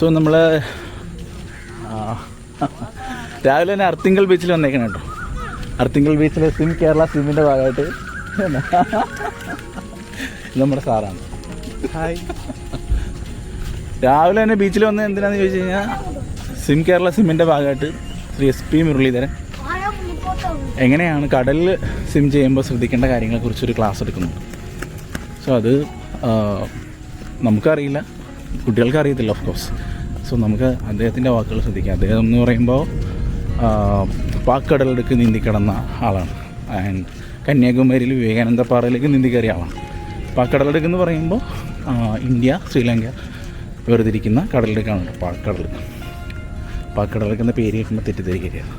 So നമ്മൾ രാവിലെ തന്നെ അർത്തിങ്കൽ ബീച്ചിൽ വന്നേക്കണം കേട്ടോ. അർത്തിങ്കൽ ബീച്ചിലെ സിം കേരള സിമ്മിന്റെ ഭാഗമായിട്ട് നമ്മുടെ സാറാണ്. ഹായ്. രാവിലെ തന്നെ ബീച്ചിൽ വന്നത് എന്തിനാന്ന് ചോദിച്ചു കഴിഞ്ഞാൽ സിം കേരള സിമ്മിന്റെ ഭാഗമായിട്ട് ശ്രീ എസ് പി മുരളീധരൻ എങ്ങനെയാണ് കടലിൽ സിം ചെയ്യുമ്പോൾ ശ്രദ്ധിക്കേണ്ട കാര്യങ്ങളെക്കുറിച്ചൊരു ക്ലാസ് എടുക്കുന്നുണ്ട്. സോ അത് നമുക്കറിയില്ല. കുട്ടികൾക്ക് അറിയത്തില്ല ഓഫ് കോഴ്സ് സോ നമുക്ക് അദ്ദേഹത്തിന്റെ വാക്കുകൾ ശ്രദ്ധിക്കാം. അദ്ദേഹം എന്ന് പറയുമ്പോൾ പാക്കടലെടുക്ക് പാക്കടലിലേക്ക് നീന്തി കിടന്ന ആളാണ്. ആൻഡ് കന്യാകുമാരിയിൽ വിവേകാനന്ദ പാറയിലേക്ക് നീന്തി കയറിയ ആളാണ്. പാക്കടലിലേക്ക് എന്ന് പറയുമ്പോൾ ഇന്ത്യ ശ്രീലങ്ക വേർതിരിക്കുന്ന കടലിലേക്കാണ് കേട്ടോ പാക്കടൽ. പാക്കടലൊക്കെ എന്ന പേര് കേൾക്കുമ്പോൾ തെറ്റിദ്ധരിക്കുകയാണ്.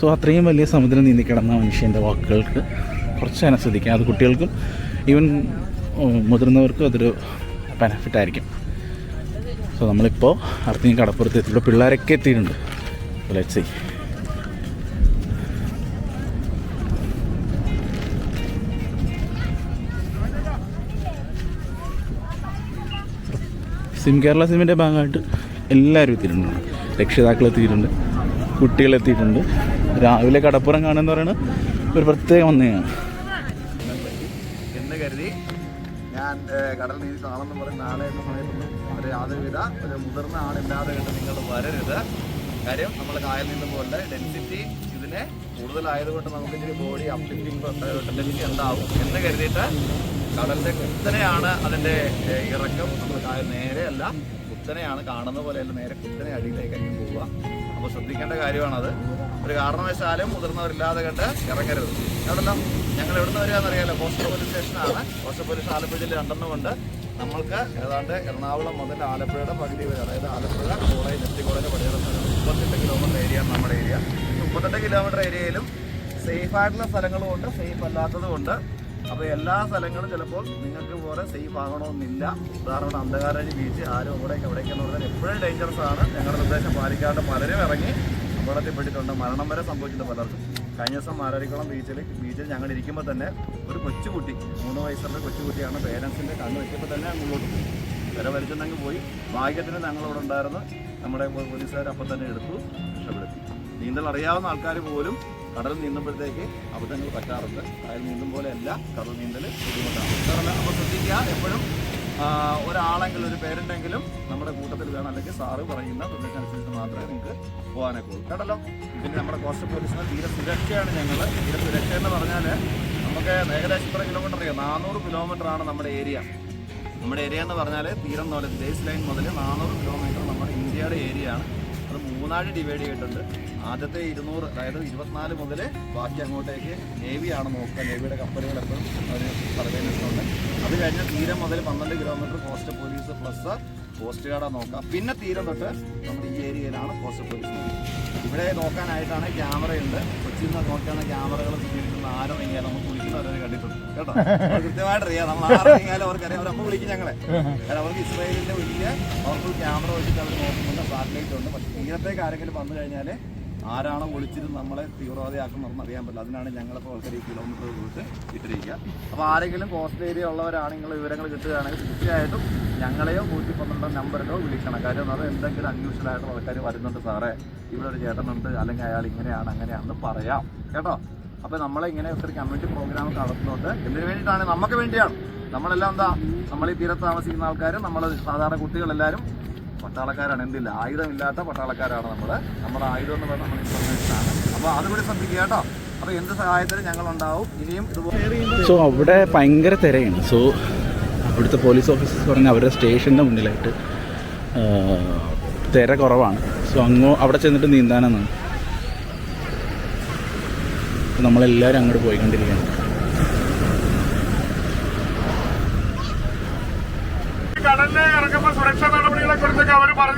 സോ അത്രയും വലിയ സമുദ്രം നീന്തി കിടന്ന മനുഷ്യന്റെ വാക്കുകൾക്ക് കുറച്ച് അനുസരിക്കാം. അത് കുട്ടികൾക്കും ഈവൻ മുതിർന്നവർക്കും അതൊരു ബെനഫിറ്റ് ആയിരിക്കും. സോ നമ്മളിപ്പോൾ അടുത്ത കടപ്പുറത്ത് എത്തി. ഇവിടെ പിള്ളേരൊക്കെ എത്തിയിട്ടുണ്ട്. ലെറ്റ് സി സിം കേരള സിമ്മിന്റെ ഭാഗമായിട്ട് എല്ലാവരും എത്തിയിട്ടുണ്ട്. രക്ഷിതാക്കൾ എത്തിയിട്ടുണ്ട്. കുട്ടികൾ എത്തിയിട്ടുണ്ട്. രാവിലെ കടപ്പുറം കാണുമെന്ന് പറയുന്നത് ഒരു പ്രത്യേക ഒന്നയാണ് എന്ന് കരുതി ഞാൻ കടൽ നീതി കാണുമെന്ന് പറഞ്ഞ് നാളെ എന്ന സമയത്തൊന്നും യാതൊരുവിധ ഒരു മുതിർന്ന ആളില്ലാതെ കണ്ട് നിങ്ങൾ വരരുത്. കാര്യം നമ്മൾ കായൽ നീന്തുമ്പോൾ ഡെൻസിറ്റി ഇതിന് കൂടുതലായതുകൊണ്ട് നമുക്ക് ഇച്ചിരി ബോഡി അപ്ലിഫ്റ്റിംഗ് ടെൻഡൻസി ഉണ്ടാവും എന്ന് കരുതിയിട്ട് കടലിന്റെ കുത്തനെയാണ് അതിന്റെ ഇറക്കം. നമ്മൾ കായൽ നേരെയല്ല കുത്തനെയാണ്. കാണുന്ന പോലെയല്ല നേരെ കുത്തനെ അടിയിലേക്കായിരിക്കും പോവുക. അപ്പോൾ ശ്രദ്ധിക്കേണ്ട കാര്യമാണത്. ഒരു കാരണവശാലും മുതിർന്നവരില്ലാതെ കണ്ട് ഇറങ്ങരുത്. എവിടെല്ലാം ഞങ്ങൾ എവിടുന്ന് വരികയെന്നറിയാലോ. കോസ്റ്റൽ പോലീസ് സ്റ്റേഷനാണ് കോസ്റ്റൽ പോലീസ് ആലപ്പുഴ ജില്ല രണ്ടെണ്ണം ഉണ്ട്. നമ്മൾക്ക് ഏതാണ്ട് എറണാകുളം മുതൽ ആലപ്പുഴയുടെ പകുതി വരെ അതായത് ആലപ്പുഴ കോളേജ് നെറ്റി കോളേജ് പഠിക്കുന്ന മുപ്പത്തെട്ട് കിലോമീറ്റർ ഏരിയ നമ്മുടെ ഏരിയ മുപ്പത്തെട്ട് കിലോമീറ്റർ ഏരിയയിലും സേഫ് ആയിട്ടുള്ള സ്ഥലങ്ങളും ഉണ്ട് സേഫ് അല്ലാത്തതും ഉണ്ട്. അപ്പോൾ എല്ലാ സ്ഥലങ്ങളും ചിലപ്പോൾ നിങ്ങൾക്ക് പോലെ സേഫ് ആകണമെന്നില്ല. ഉദാഹരണം അന്ധകാരഴി ബീച്ച് ആരും അവിടേക്ക് എന്ന് പറഞ്ഞാൽ എപ്പോഴും ഡേഞ്ചറസ് ആണ്. ഞങ്ങളുടെ നിർദ്ദേശം പാലിക്കാണ്ട് പലരും ഇറങ്ങി അപകടത്തിൽപ്പെട്ടിട്ടുണ്ട്. മരണം വരെ സംഭവിച്ചിട്ടുണ്ട് പലർക്കും. കഴിഞ്ഞ ദിവസം മാരാരിക്കുളം ബീച്ചിൽ ബീച്ചിൽ ഞങ്ങൾ ഇരിക്കുമ്പോൾ തന്നെ ഒരു കൊച്ചുകുട്ടി മൂന്ന് വയസ്സുള്ള കൊച്ചുകുട്ടിയാണ് പേരൻസിന്റെ കണ്ണ് വെച്ചപ്പോൾ തന്നെ അങ്ങോട്ട് വില വലിച്ചുണ്ടെങ്കിൽ പോയി. ഭാഗ്യത്തിന് ഞങ്ങളിവിടെ ഉണ്ടായിരുന്നു. നമ്മുടെ പോലീസുകാർ അപ്പം തന്നെ എടുത്തു രക്ഷപ്പെടുത്തി. നീന്തൽ അറിയാവുന്ന ആൾക്കാർ പോലും കടൽ നീന്തുമ്പോഴത്തേക്ക് അബദ്ധങ്ങൾ പറ്റാറുണ്ട്. കായൽ നീന്തും പോലെയല്ല കടൽ നീന്തൽ ബുദ്ധിമുട്ടാണ്. അപ്പോൾ ശ്രദ്ധിക്കുക എപ്പോഴും ഒരാളെങ്കിലും ഒരു പേരുണ്ടെങ്കിലും നമ്മുടെ കൂട്ടത്തിൽ വേണം. അല്ലെങ്കിൽ സാറ് പറയുന്ന നിർദ്ദേശം മാത്രമേ നിങ്ങൾക്ക് പോകാനൊക്കെ ഉള്ളൂ കേട്ടല്ലോ? പിന്നെ നമ്മുടെ കോസ്റ്റ് പോലീസിന് തീരെ സുരക്ഷയാണ് ഞങ്ങൾ തീരെ സുരക്ഷ എന്ന് പറഞ്ഞാൽ നമുക്ക് ഏകദേശം ഇത്ര കിലോമീറ്റർ അറിയാം? നാനൂറ് കിലോമീറ്റർ ആണ് നമ്മുടെ ഏരിയ. നമ്മുടെ ഏരിയ എന്ന് പറഞ്ഞാൽ തീരം മുതൽ ബേസ് ലൈൻ മുതൽ നാനൂറ് കിലോമീറ്റർ നമ്മുടെ ഇന്ത്യയുടെ ഏരിയ ആണ് അത് മൂന്നാഴ് ഡിവൈഡ് ചെയ്തിട്ടുണ്ട്. ആദ്യത്തെ ഇരുന്നൂറ് അതായത് ഇരുപത്തിനാല് മുതൽ ബാക്കി അങ്ങോട്ടേക്ക് നേവിയാണ് നോക്കുക. നേവിയുടെ കപ്പലുകൾ എപ്പോഴും ഒരു സർവേലൻസ് ഉണ്ട് അത് കഴിഞ്ഞ് തീരം മുതൽ പന്ത്രണ്ട് kilometre coast police plus coast ഗാർഡാണ് നോക്കാം. പിന്നെ തീരം തൊട്ട് നമ്മുടെ ഈ ഏരിയയിലാണ് കോസ്റ്റ് പോലീസ് ഇവിടെ നോക്കാനായിട്ടാണ് ക്യാമറയുണ്ട്. കൊച്ചിയിൽ നിന്ന് നോക്കുന്ന ക്യാമറകൾ ഉപയോഗിക്കുന്ന ഇങ്ങനെ നമുക്ക് വിളിക്കുന്നവരെ കണ്ടിട്ടുണ്ട്. കേട്ടോ? കൃത്യമായിട്ട് അറിയാം. നമ്മൾ ആരിറങ്ങിയാലും അവർക്കറിയാം. അവരപ്പം വിളിക്കും ഞങ്ങളെ. കാരണം അവർക്ക് ഇസ്രായേലിന്റെ വലിയ അവർക്ക് ക്യാമറ വെച്ചിട്ട് അവർ നോക്കുന്നുണ്ട്. സാറ്റലൈറ്റ് ഉണ്ട്. പക്ഷേ തീരത്തേക്ക് ആരെങ്കിലും വന്നു കഴിഞ്ഞാൽ ആരാണോ വിളിച്ചിട്ട് നമ്മളെ തീവ്രവാദിയാക്കുന്നതെന്ന് അറിയാൻ പറ്റില്ല. അതിനാണ് ഞങ്ങളിപ്പോൾ ആൾക്കാർ ഈ കിലോമീറ്റർ കൊടുത്ത് ഇട്ടിരിക്കുക. അപ്പോൾ ആരെങ്കിലും കോസ്റ്റ് ഏരിയ ഉള്ളവരാണെങ്കിൽ വിവരങ്ങൾ കിട്ടുകയാണെങ്കിൽ തീർച്ചയായിട്ടും ഞങ്ങളെയോ നൂറ്റി പന്ത്രണ്ടോ നമ്പറിലോ വിളിക്കണം. കാര്യം അത് എന്തെങ്കിലും അൺയൂഷ്വൽ ആയിട്ടുള്ള ആൾക്കാർ വരുന്നുണ്ട് സാറേ. ഇവിടെ ഒരു ചേട്ടനുണ്ട്. അല്ലെങ്കിൽ അയാൾ ഇങ്ങനെയാണ് അങ്ങനെയാണെന്ന് പറയാം. കേട്ടോ? അപ്പോൾ നമ്മളെ ഇങ്ങനെ ഒത്തിരി കമ്മ്യൂണിറ്റി പ്രോഗ്രാം നടത്തുന്നുണ്ട്. എന്തിനു വേണ്ടിയിട്ടാണ്? നമുക്ക് വേണ്ടിയാണ്. നമ്മളെല്ലാം എന്താ? നമ്മൾ ഈ തീരത്ത് താമസിക്കുന്ന ആൾക്കാരും നമ്മൾ സാധാരണ കുട്ടികളെല്ലാവരും പട്ടാളക്കാരാണ് എന്തില്ല ആയുധമില്ലാത്ത പട്ടാളക്കാരാണ് നമ്മൾ നമ്മുടെ ആയുധം എന്ന് പറഞ്ഞാൽ നമ്മൾ ഇൻഫർമേഷനാണ് അപ്പോൾ അതുകൂടി ശ്രദ്ധിക്കുക കേട്ടോ. അപ്പോൾ എന്ത് സഹായത്തിനും ഞങ്ങളുണ്ടാവും ഇനിയും ഇതുപോലെ സോ അവിടെ ഭയങ്കര തിരയാണ്. സോ അവിടുത്തെ പോലീസ് ഓഫീസേഴ്സ് പറഞ്ഞാൽ അവരുടെ സ്റ്റേഷന്റെ മുന്നിലായിട്ട് തിര കുറവാണ്. സോ അങ്ങോ അവിടെ ചെന്നിട്ട് അപ്പോൾ നമ്മളെല്ലാവരും അങ്ങോട്ട് പോയിക്കൊണ്ടിരിക്കുകയാണ് കടലിൽ ഇറങ്ങുമ്പോൾ സുരക്ഷാ നടപടികളെ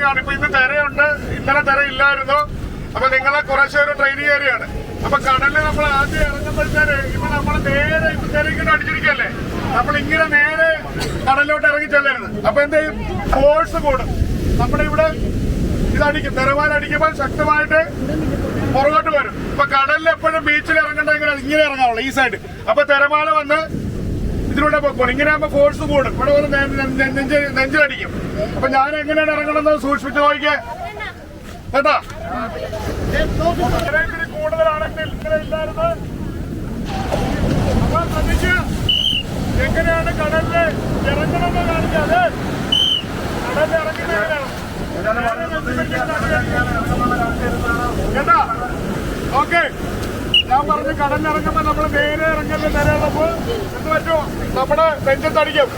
പറഞ്ഞതാണ് ഇപ്പൊ ഇന്ന് തിരയുണ്ട്. ഇന്നലെ തിര ഇല്ലായിരുന്നു അപ്പൊ നിങ്ങളെ കുറേശ്ശെ ഒരു ട്രെയിനിങ് ഏരിയയാണ് അപ്പൊ കടലിൽ നമ്മൾ ആദ്യം ഇറങ്ങുമ്പോഴത്തേന് ഇപ്പൊ നമ്മൾ നേരെ ഇങ്ങോട്ട് അടിച്ചിരിക്കല്ലേ നമ്മൾ ഇങ്ങനെ നേരെ കടലിലോട്ട് ഇറങ്ങി ചെല്ലരുത്. അപ്പൊ എന്ത് ചെയ്യും? ഫോഴ്സ് കൂടും. നമ്മുടെ ഇവിടെ ഇതടിക്കും. തിരമാല അടിക്കുമ്പോൾ ശക്തമായിട്ട് പുറകോട്ട് വരും. ഇപ്പൊ കടലിൽ എപ്പോഴും ബീച്ചിൽ ഇറങ്ങണ്ടെങ്കിൽ ഇങ്ങനെ ഇറങ്ങാവുള്ളൂ ഈ സൈഡ് അപ്പൊ തിരമാല വന്ന് ഇതിലൂടെ പോയിക്കോളും ഇങ്ങനെ ആകുമ്പോ ഫോഴ്സ് കൂടും. ഇവിടെ വന്ന് നെഞ്ച് നെഞ്ചിലടിക്കും. അപ്പൊ ഞാൻ എങ്ങനെയാണ് ഇറങ്ങണമെന്ന് സൂക്ഷിച്ചു നോക്കിയേ കേട്ടാ? ഇത്രയും ഇത്തിരി കൂടുതലാണെങ്കിൽ ഇങ്ങനെ ഇല്ലായിരുന്നു. അപ്പൊ ശ്രദ്ധിക്കുക എങ്ങനെയാണ് കടലിൽ ഇറങ്ങണമെന്ന് കാണിക്കാതെ കടലിൽ എങ്ങനെയാണ്? കേട്ടാ? ഓക്കെ. ഞാൻ പറഞ്ഞു കടലിറങ്ങുമ്പോ നമ്മൾ നേരെ ഇറങ്ങൽ നിലയുള്ളപ്പോ എന്ത് പറ്റുമോ നമ്മുടെ നെഞ്ചത്തടിക്കും.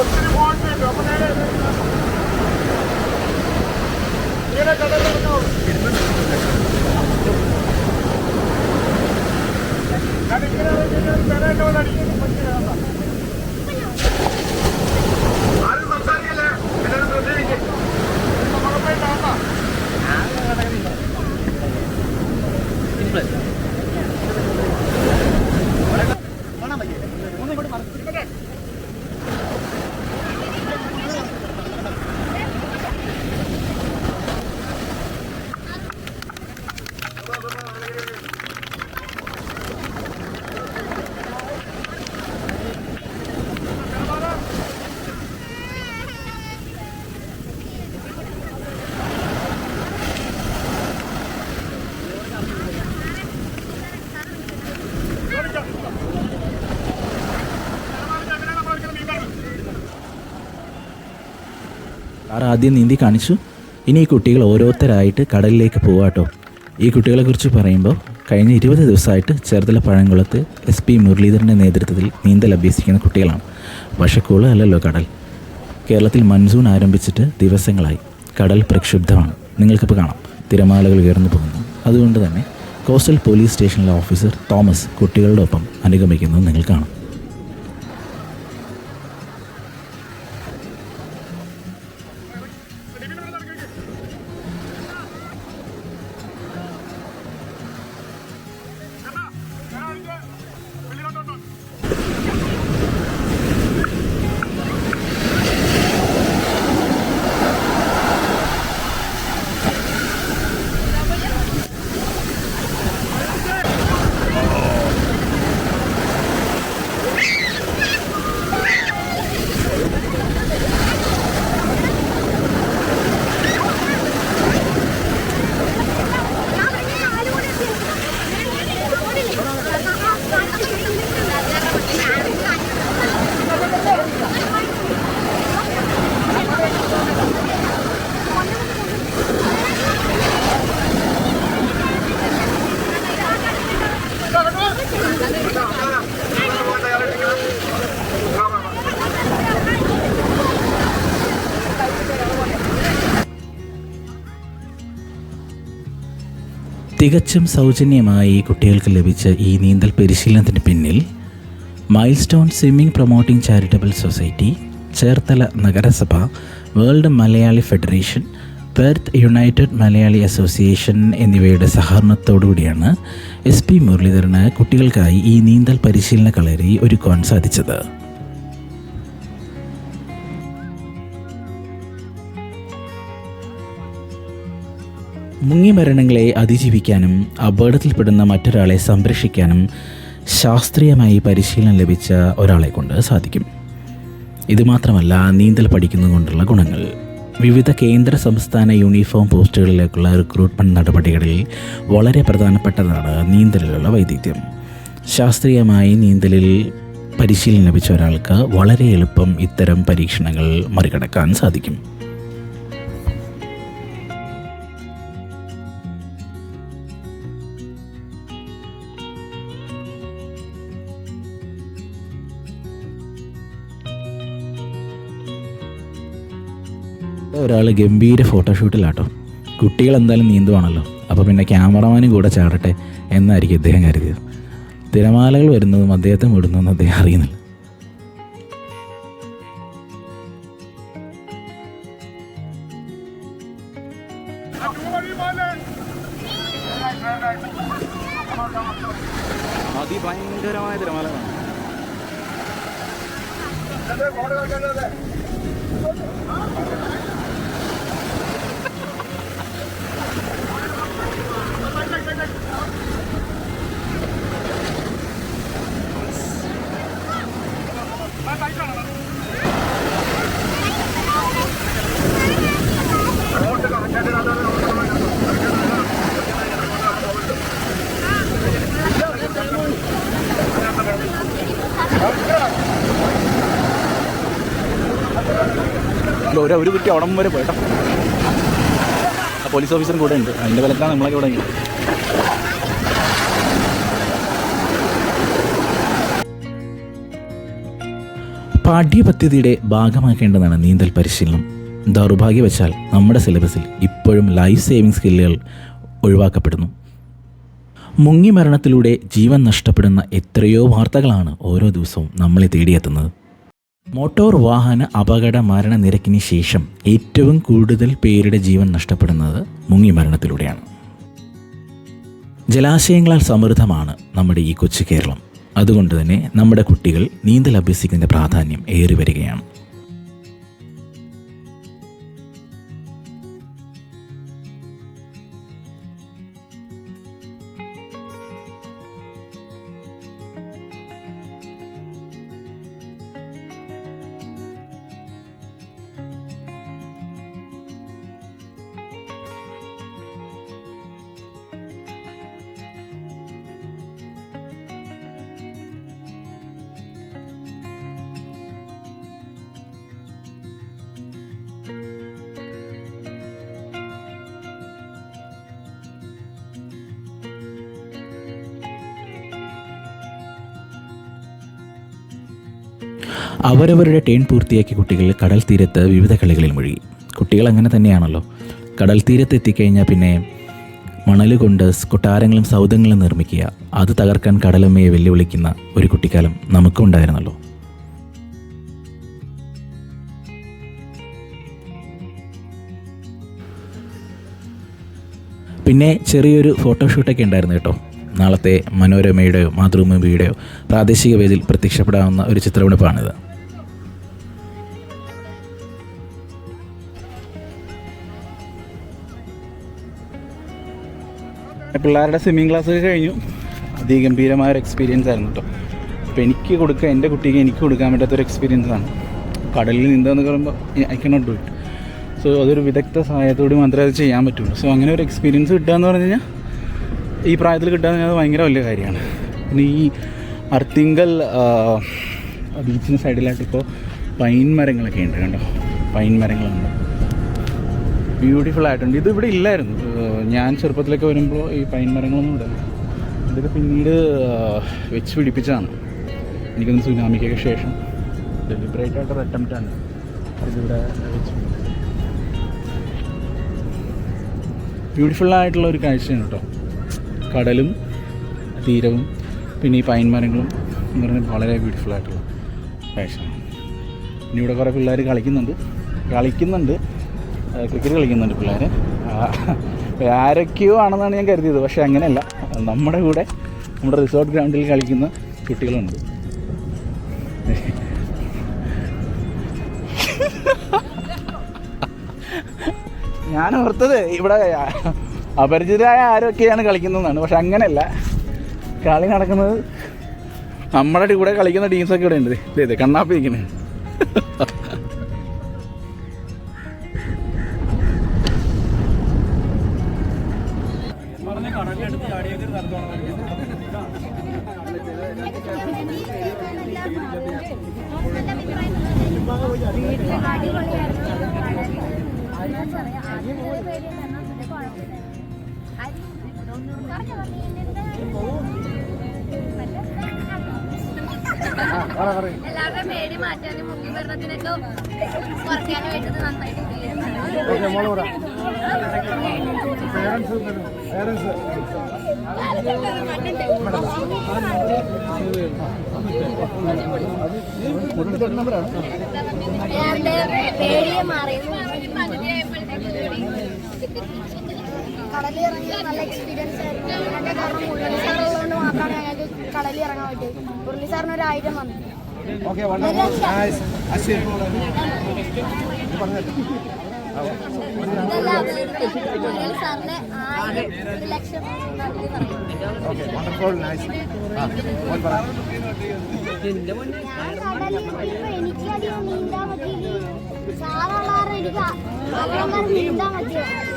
ഒത്തിരി കിട്ടും അപ്പൊ നേരെ ഇങ്ങനെ കടലിറങ്ങാവും ഞാൻ ഇങ്ങനെ ഇറങ്ങിയാൽ നിലയുടെ പോലെ അടിക്കും പറ്റില്ല ആരും സംസാരിക്കില്ലേ എല്ലാവരും ശ്രദ്ധിക്കും നമ്മളെ കാണാം സാർ ആദ്യം നീന്തി കാണിച്ചു. ഇനി ഈ കുട്ടികൾ ഓരോരുത്തരായിട്ട് കടലിലേക്ക് പോവാട്ടോ. ഈ കുട്ടികളെക്കുറിച്ച് പറയുമ്പോൾ കഴിഞ്ഞ ഇരുപത് ദിവസമായിട്ട് ചേർത്തല പഴങ്കുളത്ത് എസ് പി മുരളീധരന്റെ നേതൃത്വത്തിൽ നീന്തൽ അഭ്യസിക്കുന്ന കുട്ടികളാണ്. വശക്കൂൾ അല്ലല്ലോ കടൽ. കേരളത്തിൽ മൺസൂൺ ആരംഭിച്ചിട്ട് ദിവസങ്ങളായി. കടൽ പ്രക്ഷുബ്ധമാണ്. നിങ്ങൾക്കിപ്പോൾ കാണാം. തിരമാലകൾ ഉയർന്നു പോകുന്നു. അതുകൊണ്ട് തന്നെ കോസ്റ്റൽ പോലീസ് സ്റ്റേഷനിലെ ഓഫീസർ തോമസ് കുട്ടികളുടെ ഒപ്പം അനുഗമിക്കുന്നത് നിങ്ങൾ കാണാം. തികച്ചും സൗജന്യമായി കുട്ടികൾക്ക് ലഭിച്ച ഈ നീന്തൽ പരിശീലനത്തിന് പിന്നിൽ mile stone swimming promoting charitable society Cherthala നഗരസഭ world Malayali federation Perth united Malayali association എന്നിവയുടെ സഹകരണത്തോടുകൂടിയാണ് എസ് പി മുരളീധരന് കുട്ടികൾക്കായി ഈ നീന്തൽ പരിശീലന കളരി ഒരുക്കുവാൻ സാധിച്ചത്. മുങ്ങിമരണങ്ങളെ അതിജീവിക്കാനും അപകടത്തിൽപ്പെടുന്ന മറ്റൊരാളെ സംരക്ഷിക്കാനും ശാസ്ത്രീയമായി പരിശീലനം ലഭിച്ച ഒരാളെ കൊണ്ട് സാധിക്കും. ഇതുമാത്രമല്ല നീന്തൽ പഠിക്കുന്നതുകൊണ്ടുള്ള ഗുണങ്ങൾ. വിവിധ കേന്ദ്ര സംസ്ഥാന യൂണിഫോം പോസ്റ്റുകളിലേക്കുള്ള റിക്രൂട്ട്മെന്റ് നടപടികളിൽ വളരെ പ്രധാനപ്പെട്ടതാണ് നീന്തലിലുള്ള വൈദഗ്ധ്യം. ശാസ്ത്രീയമായി നീന്തലിൽ പരിശീലനം ലഭിച്ച ഒരാൾക്ക് വളരെ എളുപ്പം ഇത്തരം പരീക്ഷണങ്ങൾ മറികടക്കാൻ സാധിക്കും. ഒരാൾ ഗംഭീര ഫോട്ടോഷൂട്ടിലാട്ടോ. കുട്ടികൾ എന്തായാലും നീന്തുവാണല്ലോ. അപ്പോൾ പിന്നെ ക്യാമറമാനും കൂടെ ചാടട്ടെ എന്നായിരിക്കും അദ്ദേഹം കരുതിയത്. തിരമാലകൾ വരുന്നതും അദ്ദേഹത്തെ വിടുന്നതും അദ്ദേഹം അറിയുന്നില്ല. ഒരു ഒരു കുറ്റി അവിടം വരെ പോയിട്ടോ ആ പോലീസ് ഓഫീസറും കൂടെ ഉണ്ട്. അതിന്റെ വിലക്കാണ് നമ്മളൊക്കെ ഇവിടെ. പാഠ്യപദ്ധതിയുടെ ഭാഗമാക്കേണ്ടതാണ് നീന്തൽ പരിശീലനം. ദൗർഭാഗ്യവശാൽ നമ്മുടെ സിലബസിൽ ഇപ്പോഴും ലൈഫ് സേവിങ് സ്കില്ലുകൾ ഒഴിവാക്കപ്പെടുന്നു. മുങ്ങി മരണത്തിലൂടെ ജീവൻ നഷ്ടപ്പെടുന്ന എത്രയോ വാർത്തകളാണ് ഓരോ ദിവസവും നമ്മളെ തേടിയെത്തുന്നത്. മോട്ടോർ വാഹന അപകട മരണ നിരക്കിന് ശേഷം ഏറ്റവും കൂടുതൽ പേരുടെ ജീവൻ നഷ്ടപ്പെടുന്നത് മുങ്ങി മരണത്തിലൂടെയാണ്. ജലാശയങ്ങളാൽ സമൃദ്ധമാണ് നമ്മുടെ ഈ കൊച്ചു കേരളം. അതുകൊണ്ട് തന്നെ നമ്മുടെ കുട്ടികൾ നീന്തൽ അഭ്യസിക്കുന്നതിന്റെ പ്രാധാന്യം ഏറി വരികയാണ് അവരവരുടെ ടേൺ പൂർത്തിയാക്കി കുട്ടികൾ കടൽ തീരത്ത് വിവിധ കളികളിൽ മുഴുകി. കുട്ടികൾ അങ്ങനെ തന്നെയാണല്ലോ. കടൽ തീരത്ത് എത്തിക്കഴിഞ്ഞാൽ പിന്നെ മണൽ കൊണ്ട് കൊട്ടാരങ്ങളും സൗധങ്ങളും നിർമ്മിക്കുക. അത് തകർക്കാൻ കടലമ്മയെ വെല്ലുവിളിക്കുന്ന ഒരു കുട്ടിക്കാലം നമുക്കും ഉണ്ടായിരുന്നല്ലോ. പിന്നെ ചെറിയൊരു ഫോട്ടോഷൂട്ടൊക്കെ ഉണ്ടായിരുന്നു കേട്ടോ. നാളത്തെ മനോരമയുടെയോ മാതൃഭൂമിയുടെയോ പ്രാദേശിക വേദിയിൽ പ്രത്യക്ഷപ്പെടാവുന്ന ഒരു ചിത്രമെടുപ്പാണിത്. പിള്ളേരുടെ സ്വിമ്മിങ് ക്ലാസ് കഴിഞ്ഞു. അതിഗംഭീരമായ ഒരു എക്സ്പീരിയൻസ് ആയിരുന്നു കേട്ടോ അപ്പോൾ എനിക്ക് കൊടുക്കുക എന്റെ കുട്ടിക്ക് എനിക്ക് കൊടുക്കാൻ പറ്റാത്തൊരു എക്സ്പീരിയൻസ് ആണ്. കടലിൽ നീന്താന്ന് പറയുമ്പോൾ I cannot do it so അതൊരു വിദഗ്ധ സഹായത്തോട് മാത്രമേ അത് ചെയ്യാൻ പറ്റുള്ളൂ. സോ അങ്ങനെ ഒരു എക്സ്പീരിയൻസ് കിട്ടുക എന്ന് പറഞ്ഞു കഴിഞ്ഞാൽ ഈ പ്രായത്തിൽ കിട്ടുക എന്ന് പറഞ്ഞാൽ ഭയങ്കര വലിയ കാര്യമാണ്. പിന്നെ ഈ അർത്തിങ്കൽ ബീച്ചിന് സൈഡിലായിട്ട് ഇപ്പോൾ പൈൻ മരങ്ങളൊക്കെ ഉണ്ട് കണ്ടോ? പൈൻ മരങ്ങളുണ്ട്. ബ്യൂട്ടിഫുൾ ആയിട്ടുണ്ട്. ഇത് ഇവിടെ ഇല്ലായിരുന്നു. ഞാൻ ചെറുപ്പത്തിലൊക്കെ വരുമ്പോൾ ഈ പൈൻ മരങ്ങളൊന്നും ഇവിടെ ഇതൊക്കെ പിന്നീട് വെച്ച് പിടിപ്പിച്ചതാണ്. എനിക്കൊന്ന് സുനാമിക്കൊക്കെ ശേഷം ഡെലിബറേറ്റ് ആയിട്ടൊരു അറ്റംപ്റ്റാണ് ഇതിവിടെ വെച്ച് ബ്യൂട്ടിഫുൾ ആയിട്ടുള്ള ഒരു കാഴ്ചയാണ് കേട്ടോ കടലും തീരവും പിന്നെ ഈ പൈൻ മരങ്ങളും എന്ന് പറഞ്ഞാൽ വളരെ ബ്യൂട്ടിഫുൾ ആയിട്ടുള്ള കാഴ്ചയാണ്. ഇനി ഇവിടെ കുറേ പിള്ളേർ കളിക്കുന്നുണ്ട്. കളിക്കുന്നുണ്ട്. ക്രിക്കറ്റ് കളിക്കുന്നുണ്ട് പിള്ളേർ ആരൊക്കെയോ ആണെന്നാണ് ഞാൻ കരുതിയത് പക്ഷേ അങ്ങനെയല്ല. നമ്മുടെ കൂടെ നമ്മുടെ റിസോർട്ട് ഗ്രൗണ്ടിൽ കളിക്കുന്ന കുട്ടികളുണ്ട്. ഞാൻ ഓർത്തത് ഇവിടെ അപരിചിതരായ ആരൊക്കെയാണ് കളിക്കുന്നതെന്നാണ് പക്ഷെ അങ്ങനെയല്ല. കളി നടക്കുന്നത് നമ്മുടെ കൂടെ കളിക്കുന്ന ടീംസൊക്കെ ഇവിടെ ഉണ്ട്. ദേ ദേ ഇറങ്ങി നല്ല എക്സ്പീരിയൻസ് ആയിരുന്നു അതിന്റെ കാരണം ഇറങ്ങാൻ മുരളി സാറിന് ഒരു ആയിരം വന്നു ഇതെല്ലാം മുരളി നൈസ് എനിക്കധികം നീന്താൻ പറ്റിയില്ല കാരണം എനിക്ക് നീന്താൻ പറ്റിയത്